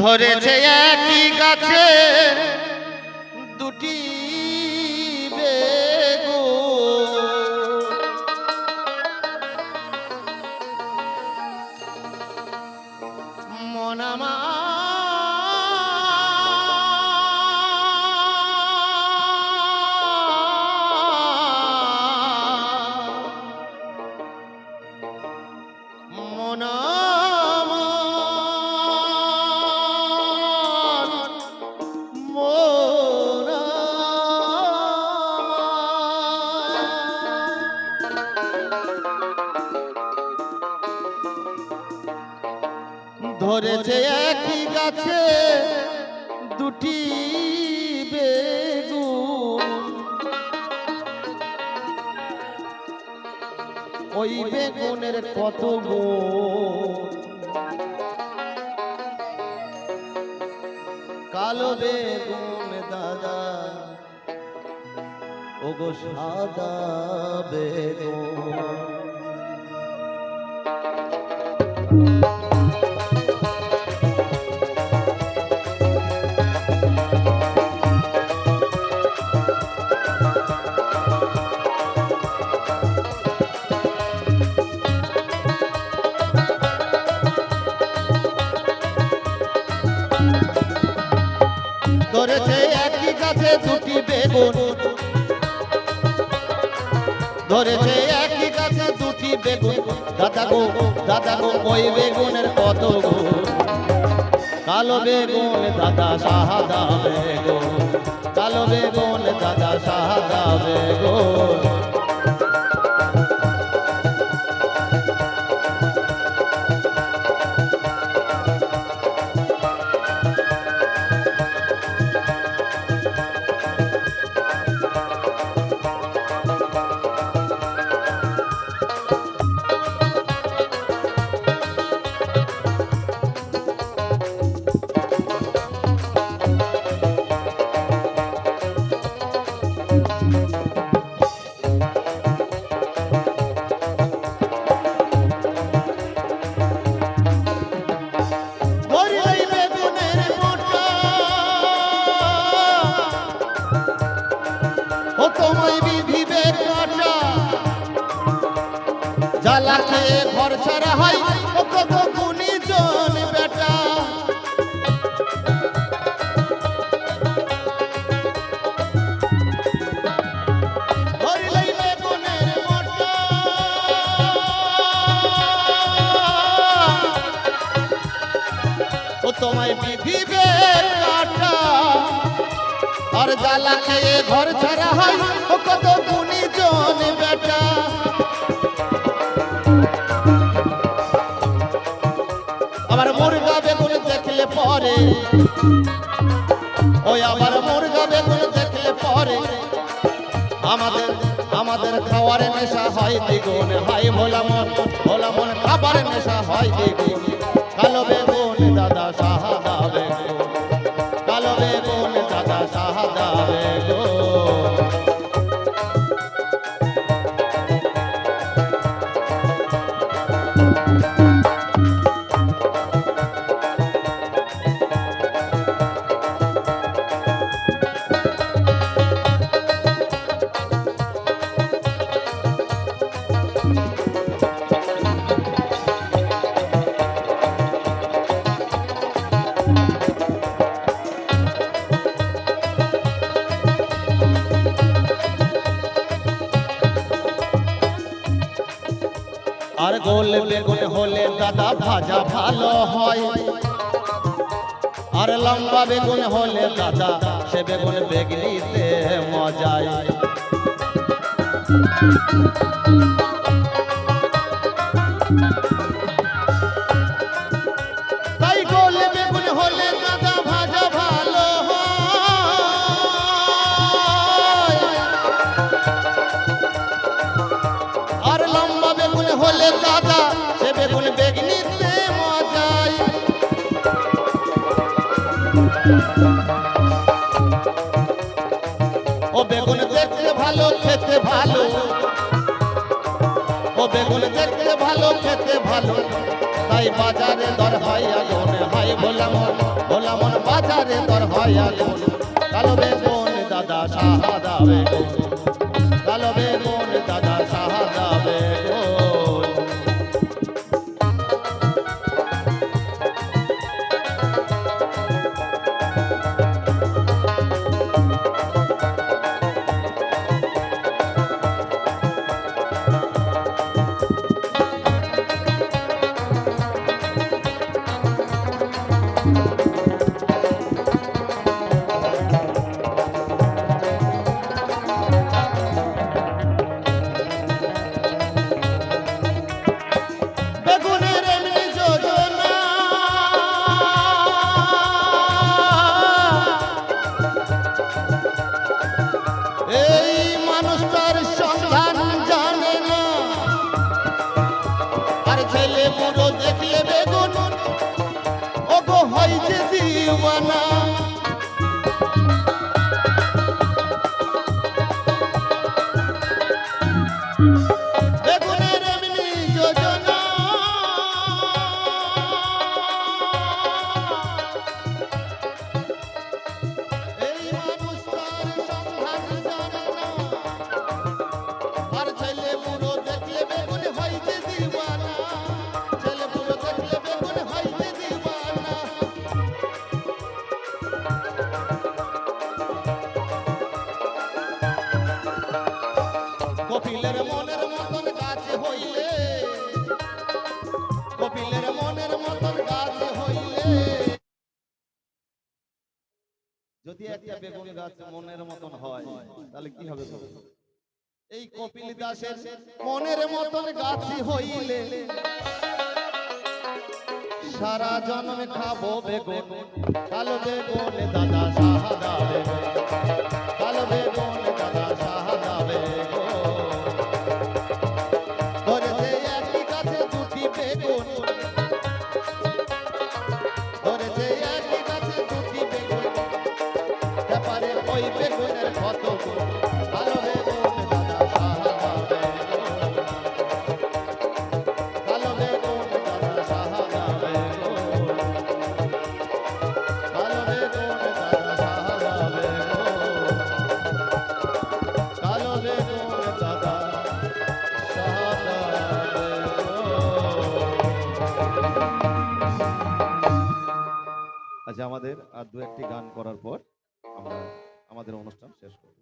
ধরেছে একই গাছে। দুটি ধরেছে একই গাছে দুটি বেগুন। ওই বেগুনের কত কালো বেগুন দাদা ওগো সাদা বেগুন। ধরেছে একই গাছে দুটি বেগুন। ধরেছে একই গাছে দুটি বেগুন। দাদা গো দাদা গো ওই বেগুনের কত গো কালো বেগুন দাদা সাহাদা বেগুন জ্বালা খেয়ে ঘর ছাড়া হয় কত গুণী জন বেটা। আবার মুরগা বেগুন দেখলে পরে ওই আবার মুরগা বেগুন দেখলে পরে। আমাদের আমাদের খাওয়ার নেশা হয় দ্বিগুণ হাই ভোলা মন ভোলা মন খাবার নেশা হয় দ্বিগুণ। আর গোল বেগুন হলে দাদা ভাজা ভালো হয়। আর লম্বা বেগুন হলে দাদা সে বেগুন বেগনিতে মজায়। বেগুন দেখতে ভালো, খেতে ভালো। তাই বাজারে দর হয় আলোন হাই বললাম বললাম বাজারে দর হয় আলোন কালো বেগুন দাদা সাহাদা বেগুন। দিওয়ানা যদি একটা বেগুন গাছ মনের মতন হয়, তাহলে কি হবে এই কপিল দাসের মনের মতন গাছ হইলে সারা জন্মে খাব বেগুন, কালো বেগুন দাদা বেগুন, কালো বেগুন দাদা সাহাদা বেগুন। একই গাছে দুটি বেগুন আচ্ছা আমাদের আর দু একটি গান করার পর আমরা আমাদের অনুষ্ঠান শেষ করব।